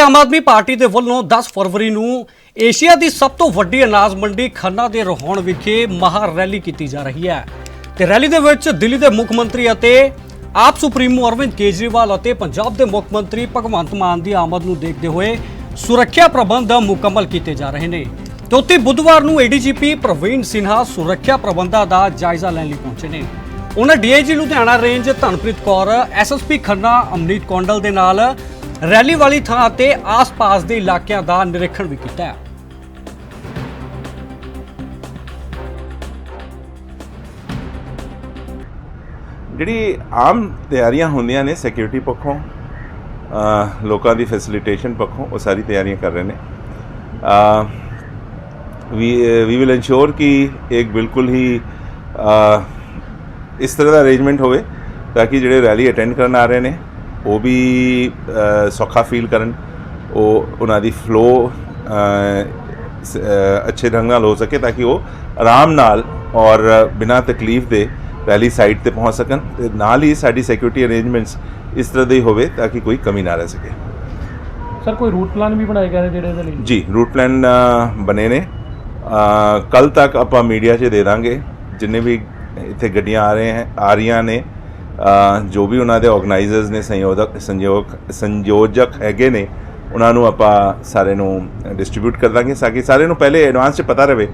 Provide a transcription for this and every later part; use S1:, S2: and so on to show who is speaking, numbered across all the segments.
S1: Aam Aadmi party ਦੇ ਵੱਲੋਂ 10 ਫਰਵਰੀ ਨੂੰ ਏਸ਼ੀਆ ਦੀ ਸਭ ਤੋਂ ਵੱਡੀ ਅਨਾਜ ਮੰਡੀ ਖੰਨਾ ਦੇ ਰੋਹਣ ਵਿਖੇ ਮਹਾ ਰੈਲੀ ਕੀਤੀ ਜਾ ਰਹੀ ਹੈ। ਤੇ ਰੈਲੀ ਦੇ ਵਿੱਚ ਦਿੱਲੀ ਦੇ ਮੁੱਖ ਮੰਤਰੀ ਅਤੇ ਆਪ ਸੁਪਰੀਮੋ ਅਰਵਿੰਦ ਕੇਜਰੀਵਾਲ ਅਤੇ ਪੰਜਾਬ ਦੇ ਮੁੱਖ ਮੰਤਰੀ ਭਗਵੰਤ ਮਾਨ ਦੀ ਆਮਦ ਨੂੰ ਦੇਖਦੇ ਹੋਏ ਸੁਰੱਖਿਆ ਪ੍ਰਬੰਧ ਮੁਕੰਮਲ ਕੀਤੇ ਜਾ ਰਹੇ ਨੇ। ਤੇ ਉੱਥੇ ਬੁੱਧਵਾਰ ਨੂੰ ਏਡੀਜੀਪੀ ਪ੍ਰਵੀਨ ਸਿਨਹਾ ਸੁਰੱਖਿਆ ਪ੍ਰਬੰਧਾਂ ਦਾ ਜਾਇਜ਼ਾ ਲੈਣ ਲਈ ਪਹੁੰਚੇ ਨੇ। ਉਹਨਾਂ DIG Ludhiana range Dhanpreet Kaur, SSP Khanna Amneet Kondal ਦੇ ਨਾਲ ਰੈਲੀ ਵਾਲੀ ਥਾਂ 'ਤੇ ਆਸ-ਪਾਸ ਦੇ ਇਲਾਕਿਆਂ ਦਾ ਨਿਰੀਖਣ ਵੀ ਕੀਤਾ ਹੈ।
S2: ਜਿਹੜੀ ਆਮ ਤਿਆਰੀਆਂ ਹੁੰਦੀਆਂ ਨੇ ਸਿਕਿਉਰਿਟੀ ਪੱਖੋਂ ਲੋਕਾਂ ਦੀ ਫੈਸਿਲਿਟੇਸ਼ਨ ਪੱਖੋਂ, ਉਹ ਸਾਰੀ ਤਿਆਰੀਆਂ ਕਰ ਰਹੇ ਨੇ। ਵੀ ਵੀ ਵਿਲ ਇਨਸ਼ੋਰ ਕਿ ਇੱਕ ਬਿਲਕੁਲ ਹੀ ਇਸ ਤਰ੍ਹਾਂ ਦਾ ਅਰੇਂਜਮੈਂਟ ਹੋਵੇ ਤਾਂ ਕਿ ਜਿਹੜੇ ਰੈਲੀ ਅਟੈਂਡ ਕਰਨ ਆ ਰਹੇ ਨੇ ਉਹ ਵੀ ਸੌਖਾ ਫੀਲ ਕਰਨ। ਉਹ ਉਹਨਾਂ ਦੀ ਫਲੋ ਅੱਛੇ ਢੰਗ ਨਾਲ ਹੋ ਸਕੇ ਤਾਂ ਕਿ ਉਹ ਆਰਾਮ ਨਾਲ ਔਰ ਬਿਨਾਂ ਤਕਲੀਫ ਦੇ ਰੈਲੀ ਸਾਈਟ ਤੇ ਪਹੁੰਚ ਸਕਣ ਤੇ ਨਾਲ ਹੀ ਸਾਡੀ ਸਿਕਿਉਰਿਟੀ ਅਰੇਂਜਮੈਂਟਸ ਇਸ ਤਰ੍ਹਾਂ ਦੇ ਹੋਵੇ ਤਾਂ ਕਿ ਕੋਈ ਕਮੀ ਨਾ ਰਹਿ ਸਕੇ।
S3: ਸਰ ਕੋਈ ਰੂਟ ਪਲਾਨ ਵੀ ਬਣਾਏ ਗਏ ਜਿਹੜੇ ਇਹਦੇ ਲਈ?
S2: ਜੀ ਰੂਟ ਪਲਾਨ ਬਣੇ ਨੇ। ਕੱਲ ਤੱਕ ਆਪਾਂ ਮੀਡੀਆ 'ਚ ਦੇ ਦਾਂਗੇ। ਜਿੰਨੇ ਵੀ ਇੱਥੇ ਗੱਡੀਆਂ ਆ ਰਹੇ ਹੈ ਆ ਰਹੀਆਂ ਨੇ ਜੋ ਵੀ ਉਹਨਾਂ ਦੇ ਆਰਗੇਨਾਈਜ਼ਰਸ ਨੇ ਸੰਯੋਜਕ ਸੰਯੋਗ ਸੰਯੋਜਕ ਹੈਗੇ ਨੇ ਉਹਨਾਂ ਨੂੰ ਆਪਾਂ ਸਾਰੇ ਨੂੰ ਡਿਸਟ੍ਰੀਬਿਊਟ ਕਰ ਦਾਂਗੇ ਤਾਂ ਕਿ ਸਾਰੇ ਨੂੰ ਪਹਿਲੇ ਐਡਵਾਂਸ 'ਚ ਪਤਾ ਰਵੇ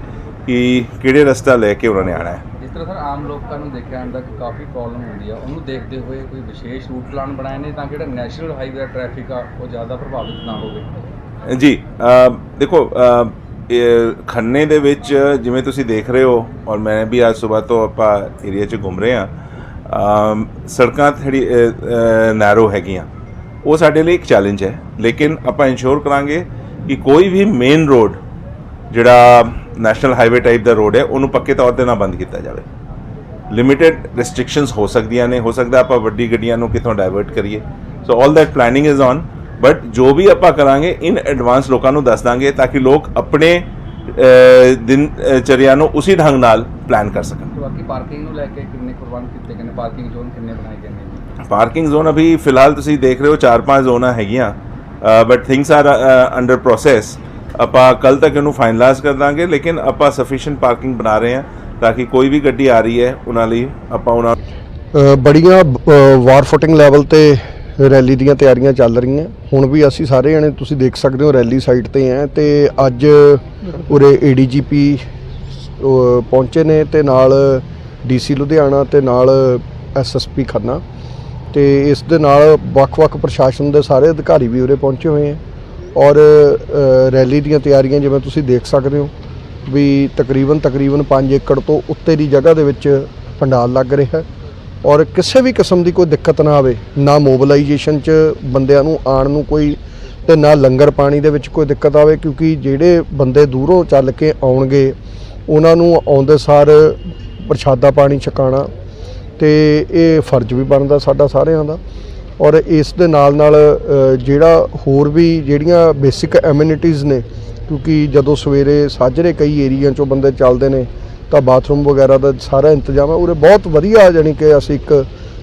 S2: ਕਿ ਕਿਹੜੇ ਰਸਤਾ ਲੈ ਕੇ ਉਹਨਾਂ ਨੇ ਆਣਾ ਹੈ।
S4: ਜਿਸ ਤਰ੍ਹਾਂ ਸਰ ਆਮ ਲੋਕਾਂ ਨੂੰ ਦੇਖਿਆ ਜਾਂਦਾ ਕਿ ਕਾਫੀ ਪ੍ਰੋਬਲਮ ਹੁੰਦੀ ਆ। ਉਹਨੂੰ ਦੇਖਦੇ ਹੋਏ ਕੋਈ ਵਿਸ਼ੇਸ਼ ਰੂਟ ਪਲਾਨ ਬਣਾਏ ਨੇ ਤਾਂ ਕਿ ਜਿਹੜਾ ਨੈਸ਼ਨਲ ਹਾਈਵੇ ਟ੍ਰੈਫਿਕ ਆ ਉਹ ਜ਼ਿਆਦਾ ਪ੍ਰਭਾਵਿਤ ਨਾ ਹੋਵੇ?
S2: ਜੀ ਦੇਖੋ ਖੰਨੇ ਦੇ ਵਿੱਚ ਜਿਵੇਂ ਤੁਸੀਂ ਦੇਖ ਰਹੇ ਹੋ ਔਰ ਮੈਂ ਵੀ ਅੱਜ ਸਵੇਰ ਤੋਂ ਆਪਾਂ ਏਰੀਆ 'ਚ ਘੁੰਮ ਰਹੇ ਹਾਂ ਸੜਕਾਂ ਥੋੜੀ ਨੈਰੋ ਹੈਗੀਆਂ। ਉਹ ਸਾਡੇ ਲਈ ਇੱਕ ਚੈਲੰਜ ਹੈ। ਲੇਕਿਨ ਆਪਾਂ ਇਨਸ਼ੋਰ ਕਰਾਂਗੇ ਕਿ ਕੋਈ ਵੀ ਮੇਨ ਰੋਡ ਜਿਹੜਾ ਨੈਸ਼ਨਲ ਹਾਈਵੇ ਟਾਈਪ ਦਾ ਰੋਡ ਹੈ, ਉਹਨੂੰ ਪੱਕੇ ਤੌਰ ਤੇ ਨਾ ਬੰਦ ਕੀਤਾ ਜਾਵੇ। ਲਿਮਿਟਿਡ ਰੈਸਟ੍ਰਿਕਸ਼ਨਸ ਹੋ ਸਕਦੀਆਂ ਨੇ। ਹੋ ਸਕਦਾ ਆਪਾਂ ਵੱਡੀ ਗੱਡੀਆਂ ਨੂੰ ਕਿੱਥੋਂ ਡਾਇਵਰਟ ਕਰੀਏ। So all that planning is on but ਜੋ ਵੀ ਆਪਾਂ ਕਰਾਂਗੇ ਇਨ ਐਡਵਾਂਸ ਲੋਕਾਂ ਨੂੰ ਦੱਸ ਦਾਂਗੇ ਤਾਂ ਕਿ ਲੋਕ ਆਪਣੇ ਦਿਨ ਚਰਿਆ ਨੂੰ ਉਸੇ ਢੰਗ ਨਾਲ ਪਲਾਨ ਕਰ ਸਕਣ।
S4: ਤੇ ਬਾਕੀ ਪਾਰਕਿੰਗ ਨੂੰ ਲੈ ਕੇ ਕਿੰਨੇ ਪ੍ਰਬੰਧ ਕੀਤੇ ਗਏ ਨੇ? ਪਾਰਕਿੰਗ ਜ਼ੋਨ ਕਿੰਨੇ ਬਣਾਏ ਗਏ ਨੇ?
S2: ਪਾਰਕਿੰਗ ਜ਼ੋਨ ਅਭੀ ਫਿਲਹਾਲ ਤੁਸੀਂ ਦੇਖ ਰਹੇ ਹੋ ਚਾਰ ਪੰਜ ਜ਼ੋਨਾਂ ਹੈਗੀਆਂ। But things are under process ਆਪਾਂ ਕੱਲ ਤੱਕ ਇਹਨੂੰ ਫਾਈਨਲਾਈਜ਼ ਕਰ ਦਾਂਗੇ ਲੇਕਿਨ ਆਪਾਂ ਸਫੀਸ਼ੀਐਂਟ ਪਾਰਕਿੰਗ ਬਣਾ ਰਹੇ ਹਾਂ ਤਾਂ ਕਿ ਕੋਈ ਵੀ ਗੱਡੀ ਆ ਰਹੀ ਹੈ ਉਹਨਾਂ ਲਈ ਆਪਾਂ ਉਹਨਾਂ
S5: ਬੜੀਆਂ ਵਾਰ ਫੁਟਿੰਗ ਲੈਵਲ ਤੇ ਰੈਲੀ ਦੀਆਂ ਤਿਆਰੀਆਂ ਚੱਲ ਰਹੀਆਂ। ਹੁਣ ਵੀ ਅਸੀਂ ਸਾਰੇ ਜਣੇ ਤੁਸੀਂ ਦੇਖ ਸਕਦੇ ਹੋ ਰੈਲੀ ਸਾਈਟ ਤੇ ਆ ਤੇ ਅੱਜ ਉਰੇ ਏਡੀਜੀਪੀ ਪਹੁੰਚੇ ਨੇ ਤੇ ਨਾਲ ਡੀਸੀ ਲੁਧਿਆਣਾ ਤੇ ਨਾਲ ਐਸਐਸਪੀ ਖੰਨਾ। ਤੇ ਇਸ ਦੇ ਨਾਲ ਵੱਖ-ਵੱਖ ਪ੍ਰਸ਼ਾਸਨ ਦੇ ਸਾਰੇ ਅਧਿਕਾਰੀ ਵੀ ਉਰੇ ਪਹੁੰਚੇ ਹੋਏ ਆ ਔਰ ਰੈਲੀ ਦੀਆਂ ਤਿਆਰੀਆਂ ਜਿਵੇਂ ਤੁਸੀਂ ਦੇਖ ਸਕਦੇ ਹੋ ਵੀ ਤਕਰੀਬਨ ਤਕਰੀਬਨ 5 ਏਕੜ ਤੋਂ ਉੱਤੇ ਦੀ ਜਗ੍ਹਾ ਦੇ ਵਿੱਚ ਪੰਡਾਲ ਲੱਗ ਰਿਹਾ। ਹੈ ਔਰ ਕਿਸੇ ਵੀ ਕਿਸਮ ਦੀ ਕੋਈ ਦਿੱਕਤ ਨਾ ਆਵੇ, ਨਾ ਮੋਬਿਲਾਈਜੇਸ਼ਨ 'ਚ ਬੰਦਿਆਂ ਨੂੰ ਆਉਣ ਨੂੰ ਕੋਈ ਤੇ ਨਾ ਲੰਗਰ ਪਾਣੀ ਦੇ ਵਿੱਚ ਕੋਈ ਦਿੱਕਤ ਆਵੇ, ਕਿਉਂਕਿ ਜਿਹੜੇ ਬੰਦੇ ਦੂਰੋਂ ਚੱਲ ਕੇ ਆਉਣਗੇ, ਉਹਨਾਂ ਨੂੰ ਆਉਂਦੇ ਸਾਰ ਪ੍ਰਸ਼ਾਦਾ ਪਾਣੀ ਛਕਾਣਾ ਤੇ ਇਹ ਫਰਜ਼ ਵੀ ਬਣਦਾ ਸਾਡਾ ਸਾਰਿਆਂ ਦਾ। ਔਰ ਇਸ ਦੇ ਨਾਲ ਨਾਲ ਜਿਹੜਾ ਹੋਰ ਵੀ ਜਿਹੜੀਆਂ ਬੇਸਿਕ ਐਮਿਨਿਟੀਜ਼ ਨੇ, ਕਿਉਂਕਿ ਜਦੋਂ ਸਵੇਰੇ ਸਾਜਰੇ ਕਈ ਏਰੀਆ ਚੋਂ ਬੰਦੇ ਚੱਲਦੇ ਨੇ ਤਾਂ ਬਾਥਰੂਮ ਵਗੈਰਾ ਦਾ ਸਾਰਾ ਇੰਤਜ਼ਾਮ ਹੈ। ਉਰੇ ਬਹੁਤ ਵਧੀਆ ਜਾਣੀ ਕਿ ਅਸੀਂ ਇੱਕ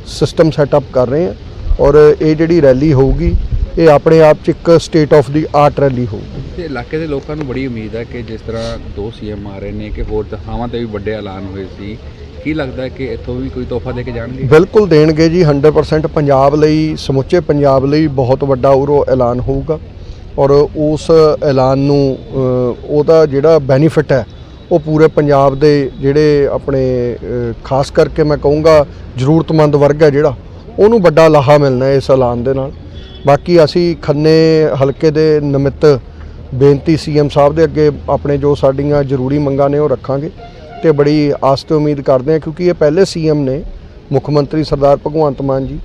S5: ਸਿਸਟਮ ਸੈਟਅਪ ਕਰ ਰਹੇ ਹਾਂ। ਔਰ ਇਹ ਜਿਹੜੀ ਰੈਲੀ ਹੋਊਗੀ ਇਹ ਆਪਣੇ ਆਪ 'ਚ ਇੱਕ state of the art rally ਹੋਊਗੀ।
S4: ਤੇ ਇਲਾਕੇ ਦੇ ਲੋਕਾਂ ਨੂੰ ਬੜੀ ਉਮੀਦ ਹੈ ਕਿ ਜਿਸ ਤਰ੍ਹਾਂ ਦੋ ਸੀਐਮ ਆ ਰਹੇ ਨੇ ਕਿ ਹੋਰ ਥਾਵਾਂ ਤੇ ਵੀ ਵੱਡੇ ਐਲਾਨ ਹੋਏ ਸੀ। ਕੀ ਲੱਗਦਾ ਹੈ ਕਿ ਇੱਥੋਂ ਵੀ ਕੋਈ ਤੋਹਫਾ ਦੇ ਕੇ ਜਾਣਗੇ?
S5: ਬਿਲਕੁਲ ਦੇਣਗੇ ਜੀ 100% ਪੰਜਾਬ ਲਈ ਸਮੁੱਚੇ ਪੰਜਾਬ ਲਈ ਬਹੁਤ ਵੱਡਾ ਉਰੋ ਐਲਾਨ ਹੋਊਗਾ। ਔਰ ਉਸ ਐਲਾਨ ਨੂੰ ਉਹਦਾ ਜਿਹੜਾ ਬੈਨੀਫਿਟ ਹੈ ਉਹ ਪੂਰੇ ਪੰਜਾਬ ਦੇ ਜਿਹੜੇ ਆਪਣੇ ਖਾਸ ਕਰਕੇ ਮੈਂ ਕਹੂੰਗਾ ਜ਼ਰੂਰਤਮੰਦ ਵਰਗ ਹੈ ਜਿਹੜਾ, ਉਹਨੂੰ ਵੱਡਾ ਲਾਹਾ ਮਿਲਣਾ ਇਸ ਐਲਾਨ ਦੇ ਨਾਲ। ਬਾਕੀ ਅਸੀਂ ਖੰਨੇ ਹਲਕੇ ਦੇ ਨਿਮਿਤ ਬੇਨਤੀ ਸੀਐਮ ਸਾਹਿਬ ਦੇ ਅੱਗੇ ਆਪਣੇ ਜੋ ਸਾਡੀਆਂ ਜ਼ਰੂਰੀ ਮੰਗਾਂ ਨੇ ਉਹ ਰੱਖਾਂਗੇ ਤੇ ਬੜੀ ਆਸ ਤੇ ਉਮੀਦ ਕਰਦੇ ਹਾਂ, ਕਿਉਂਕਿ ਇਹ ਪਹਿਲੇ ਸੀਐਮ ਨੇ ਮੁੱਖ ਮੰਤਰੀ ਸਰਦਾਰ ਭਗਵੰਤ ਮਾਨ ਜੀ,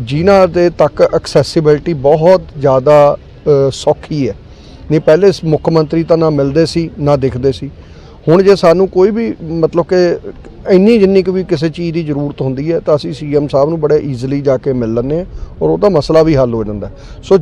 S5: ਜਿਨ੍ਹਾਂ ਦੇ ਤੱਕ ਐਕਸੈਸਿਬਿਲਟੀ ਬਹੁਤ ਜ਼ਿਆਦਾ ਸੌਖੀ ਹੈ। ਨਹੀਂ, ਪਹਿਲੇ ਮੁੱਖ ਮੰਤਰੀ ਤਾਂ ਨਾ ਮਿਲਦੇ ਸੀ, ਨਾ ਦਿਖਦੇ ਸੀ। ਹੁਣ ਜੇ ਸਾਨੂੰ ਕੋਈ ਵੀ ਮਤਲਬ ਕਿ ਇੰਨੀ ਜਿੰਨੀ ਕੁ ਵੀ ਕਿਸੇ ਚੀਜ਼ ਦੀ ਜ਼ਰੂਰਤ ਹੁੰਦੀ ਹੈ ਤਾਂ ਅਸੀਂ ਸੀਐਮ ਸਾਹਿਬ ਨੂੰ ਬੜੇ ਈਜ਼ੀਲੀ ਜਾ ਕੇ ਮਿਲ ਲੈਂਦੇ ਹਾਂ ਔਰ ਉਹਦਾ ਮਸਲਾ ਵੀ ਹੱਲ ਹੋ ਜਾਂਦਾ ਸੋ